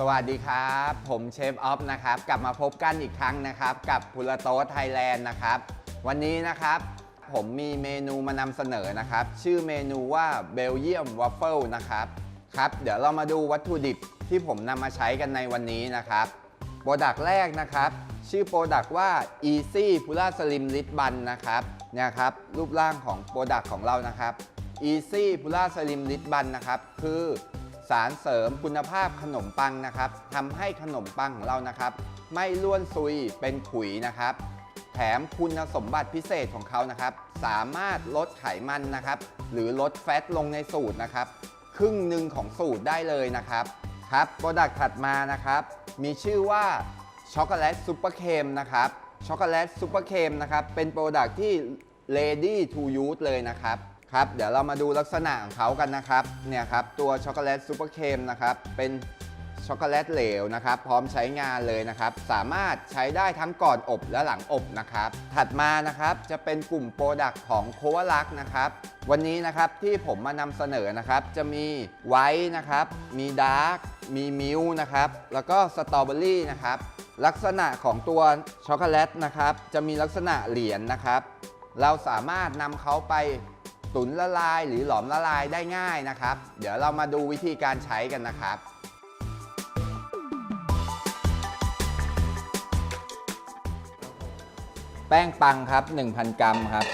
สวัสดีครับ ผมเชฟออฟนะครับ กลับมาพบกันอีกครั้งนะครับ กับพุลโตสไทยแลนด์นะครับ วันนี้นะครับ ผมมีเมนูมานำเสนอนะครับ ชื่อเมนูว่าเบลเยียมวัฟเฟิลนะครับครับ เดี๋ยวเรามาดูวัตถุดิบที่ผมนำมาใช้กันในวันนี้นะครับโปรดักต์แรกนะครับ ชื่อโปรดักต์ว่า Easy p u l a Slim l i t Bun นะครับเนี่ยครับ รูปร่างของโปรดักต์ของเรานะครับ Easy p u l a Slim l i t Bun นะครับ คือ สารเสริมคุณภาพขนมปังนะครับทำให้ขนมปังของเรานะครับ ไม่ล้วนซุยเป็นขุยนะครับ แถมคุณสมบัติพิเศษของเขานะครับ สามารถลดไขมันนะครับ หรือลดแฟตลงในสูตรนะครับ ครึ่งหนึ่งของสูตรได้เลยนะครับครับโปรดักต์ถัดมานะครับ มีชื่อว่าช็อกโกแลตซูเปอร์เค็มนะครับช็อกโกแลตซูเปอร์เค็มนะครับเป็นโปรดักต์ที่ ready to use เลยนะครับ ครับเดี๋ยวเรามาดูลักษณะของเขากันนะครับเนี่ยครับตัวช็อกโกแลตซูเปอร์เค็มนะครับเป็นช็อกโกแลตเหลวนะครับ พร้อมใช้งานเลยนะครับ สามารถใช้ได้ทั้งก่อนอบและหลังอบนะครับ ถัดมานะครับจะเป็นกลุ่มโปรดักต์ของโควลักนะครับ วันนี้นะครับที่ผมมานำเสนอนะครับ จะมีไวท์นะครับ มีดาร์กมีมิลค์นะครับ แล้วก็สตรอเบอรี่นะครับ ลักษณะของตัวช็อกโกแลตนะครับ จะมีลักษณะเหรียญนะครับ เราสามารถนำเขาไป ตุ๋นละลายหรือหลอมละลายได้ง่ายนะครับ เดี๋ยวเรามาดูวิธีการใช้กันนะครับแป้งปังครับ 1,000 กรัมครับ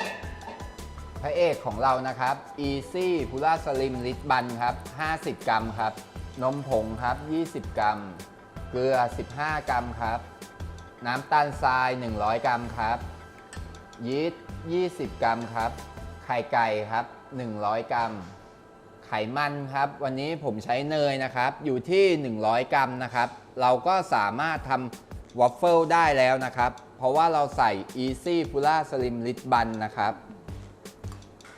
พระเอกของเรานะครับ Easy p u l a Slim l i t Bun ครับ 50 กรัมครับ นมผงครับ 20 กรัม เกลือ 15 กรัมครับ น้ำตาลทราย 100 กรัมครับ ยีสต์ 20 กรัมครับ ข่ไก่ครับ 100 กรัม ไขมันครับ วันนี้ผมใช้เนยนะครับ อยู่ที่ 100 กรัมนะครับ เราก็สามารถทำวอฟเฟิลได้แล้วนะครับ เพราะว่าเราใส่ Easy p u l a Slim l i t Bun นะครับ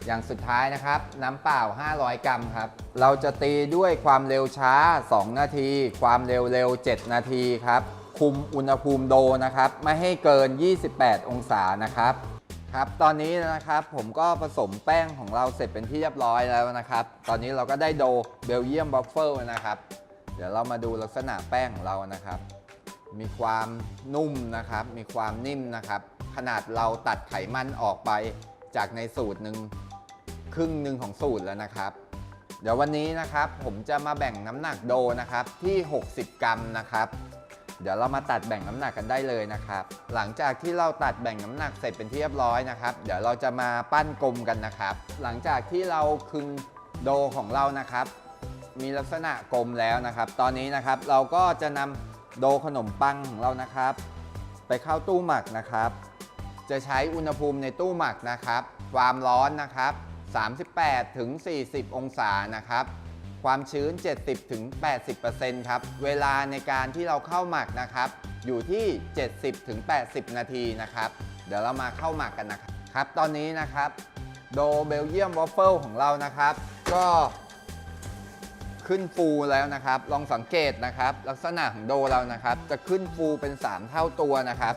อย่างสุดท้ายนะครับ น้ำเปล่า 500 กรัมครับ เราจะตีด้วยความเร็วช้า 2 นาที ความเร็วเร็ว 7 นาทีครับ คุมอุณหภูมิโดนะครับ ไม่ให้เกิน 28 องศานะครับ ครับ ตอนนี้นะครับผมก็ผสมแป้งของเราเสร็จเป็นที่เรียบร้อยแล้วนะครับ ตอนนี้เราก็ได้โดเบลเยียมบัฟเฟิลนะครับ เดี๋ยวเรามาดูลักษณะแป้งของเรานะครับ มีความนุ่มนะครับ มีความนิ่มนะครับ ขนาดเราตัดไขมันออกไปจากในสูตรหนึ่งครึ่งหนึ่งของสูตรแล้วนะครับ เดี๋ยววันนี้นะครับผมจะมาแบ่งน้ำหนักโดนะครับที่ 60 กรัมนะครับ เดี๋ยวเรามาตัดแบ่งน้ำหนักกันได้เลยนะครับ หลังจากที่เราตัดแบ่งน้ำหนักเสร็จเป็นที่เรียบร้อยนะครับ เดี๋ยวเราจะมาปั้นกลมกันนะครับ หลังจากที่เราคึงโดของเรานะครับ มีลักษณะกลมแล้วนะครับ ตอนนี้นะครับเราก็จะนำโดขนมปังของเรานะครับ ไปเข้าตู้หมักนะครับ จะใช้อุณหภูมิในตู้หมักนะครับ ความร้อนนะครับ 38ถึง40 องศานะครับ ความชื้น 70ถึง80%ครับ เวลาในการที่เราเข้าหมักนะครับ อยู่ที่ 70ถึง80 นาทีนะครับ เดี๋ยวเรามาเข้าหมักกันนะครับครับ ตอนนี้นะครับ โดเบลเยียมวอฟเฟิลของเรานะครับ ก็ขึ้นฟูแล้วนะครับ ลองสังเกตนะครับ ลักษณะของโดเรานะครับ จะขึ้นฟูเป็น 3 เท่าตัวนะครับ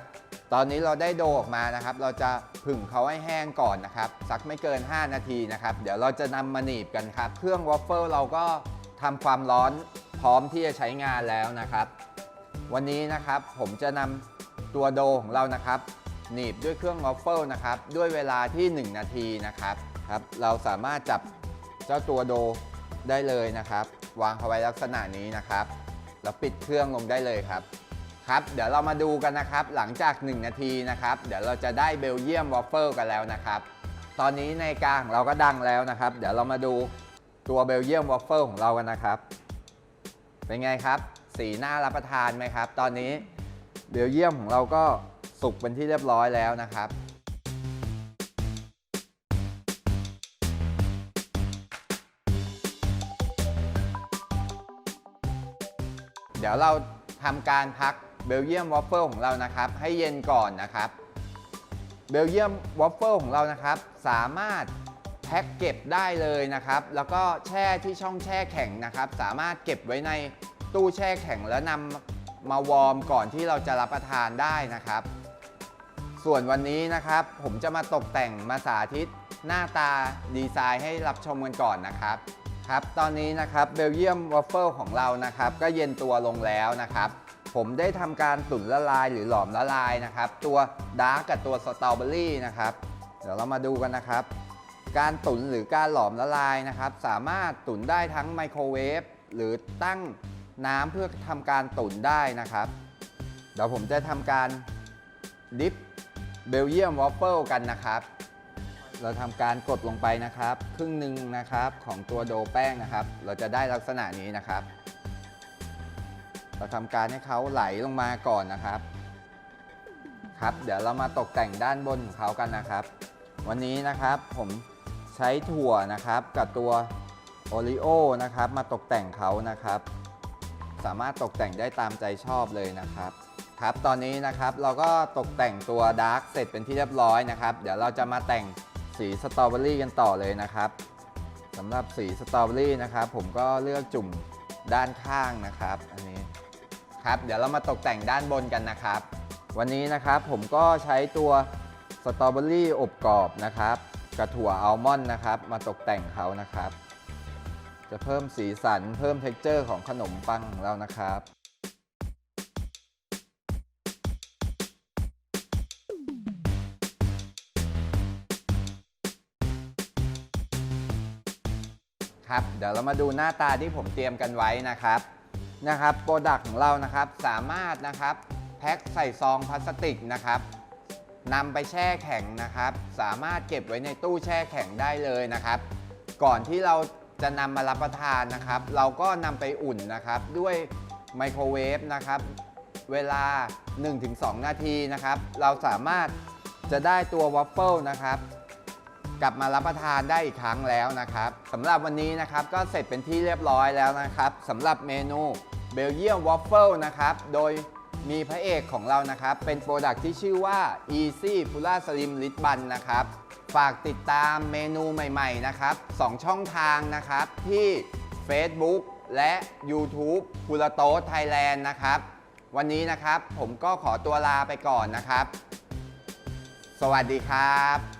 ตอนนี้เราได้โดออกมานะครับ เราจะผึ่งเขาให้แห้งก่อนนะครับสักไม่เกิน 5 นาทีนะครับ เดี๋ยวเราจะนำมาหนีบกันครับ เครื่องวอฟเฟิลเราก็ทำความร้อนพร้อมที่จะใช้งานแล้วนะครับ วันนี้นะครับผมจะนำตัวโดของเรานะครับ หนีบด้วยเครื่องวอฟเฟิลนะครับด้วยเวลาที่ 1 นาทีนะครับครับ เราสามารถจับเจ้าตัวโดได้เลยนะครับ วางเขาไว้ลักษณะนี้นะครับ แล้วปิดเครื่องลงได้เลยครับ ครับเดี๋ยวเรามาดูกันนะครับ หลังจาก 1 นาทีนะครับ เดี๋ยวเราจะได้เบลเยียมวอฟเฟิลกันแล้วนะครับ ตอนนี้ในกลางเราก็ดังแล้วนะครับ เดี๋ยวเรามาดูตัวเบลเยียมวอฟเฟิลของเรากันนะครับ เป็นไงครับ สีหน้ารับประทานไหมครับ ตอนนี้เบลเยียมของเราก็สุกเป็นที่เรียบร้อยแล้วนะครับเดี๋ยวเราทำการพัก เบลเยียมวอฟเฟิลของเรานะครับ ให้เย็นก่อนนะครับ เบลเยียมวอฟเฟิลของเรานะครับ สามารถแพ็คเก็บได้เลยนะครับ แล้วก็แช่ที่ช่องแช่แข็งนะครับ สามารถเก็บไว้ในตู้แช่แข็งแล้วนำมาวอร์มก่อนที่เราจะรับประทานได้นะครับ ส่วนวันนี้นะครับ ผมจะมาตกแต่งมาสาธิตหน้าตาดีไซน์ให้รับชมกันก่อนนะครับครับ ตอนนี้นะครับเบลเยียมวอฟเฟิลของเรานะครับ ก็เย็นตัวลงแล้วนะครับ ผมได้ทำการตุ๋นละลายหรือหลอมละลายนะครับ ตัวดาร์กกับตัวสตรอเบอรี่นะครับ เดี๋ยวเรามาดูกันนะครับ การตุ๋นหรือการหลอมละลายนะครับ สามารถตุ๋นได้ทั้งไมโครเวฟหรือตั้งน้ำเพื่อทำการตุ๋นได้นะครับ เดี๋ยวผมจะทำการดิฟเบลเยียมวอฟเฟิลกันนะครับ เราทำการกดลงไปนะครับ ครึ่งหนึ่งนะครับของตัวโดแป้งนะครับ เราจะได้ลักษณะนี้นะครับ เราทำการให้เขาไหลลงมาก่อนนะครับ ครับ เดี๋ยวเรามาตกแต่งด้านบนของเขากันนะครับ วันนี้นะครับผมใช้ถั่วนะครับกับตัวโอริโอนะครับ มาตกแต่งเขานะครับ สามารถตกแต่งได้ตามใจชอบเลยนะครับ ครับตอนนี้นะครับเราก็ตกแต่งตัวดาร์กเสร็จเป็นที่เรียบร้อยนะครับ เดี๋ยวเราจะมาแต่งสีสตรอเบอรี่กันต่อเลยนะครับสำหรับสีสตรอเบอรี่นะครับ ผมก็เลือกจุ่มด้านข้างนะครับ อันนี้ ครับเดี๋ยวเรามาตกแต่งด้านบนกันนะครับ วันนี้นะครับผมก็ใช้ตัวสตรอเบอรี่อบกรอบนะครับกระถั่วอัลมอนด์นะครับ มาตกแต่งเขานะครับ จะเพิ่มสีสันเพิ่มเท็กเจอร์ของขนมปังของเรานะครับครับเดี๋ยวเรามาดูหน้าตาที่ผมเตรียมกันไว้นะครับ นะครับโปรดักต์ของเรานะครับสามารถนะครับแพ็คใส่ซองพลาสติกนะครับนำไปแช่แข็งนะครับ สามารถเก็บไว้ในตู้แช่แข็งได้เลยนะครับ ก่อนที่เราจะนำมารับประทานนะครับ เราก็นำไปอุ่นนะครับ ด้วยไมโครเวฟนะครับ เวลา 1-2 นาทีนะครับ เราสามารถจะได้ตัววอฟเฟิลนะครับ กลับมารับประทานได้อีกครั้งแล้วนะครับสำหรับวันนี้นะครับก็เสร็จเป็นที่เรียบร้อยแล้วนะครับสำหรับเมนูเบลเยียมวอฟเฟิลนะครับโดยมีพระเอกของเรานะครับ เป็นโปรดักที่ชื่อว่า Easy p u l a Slim l i t Bun นะครับ ฝากติดตามเมนูใหม่ๆนะครับ2ช่องทางนะครับที่ Facebook และ YouTube พุลโตไทยแลนด์นะครับ วันนี้นะครับผมก็ขอตัวลาไปก่อนนะครับ สวัสดีครับ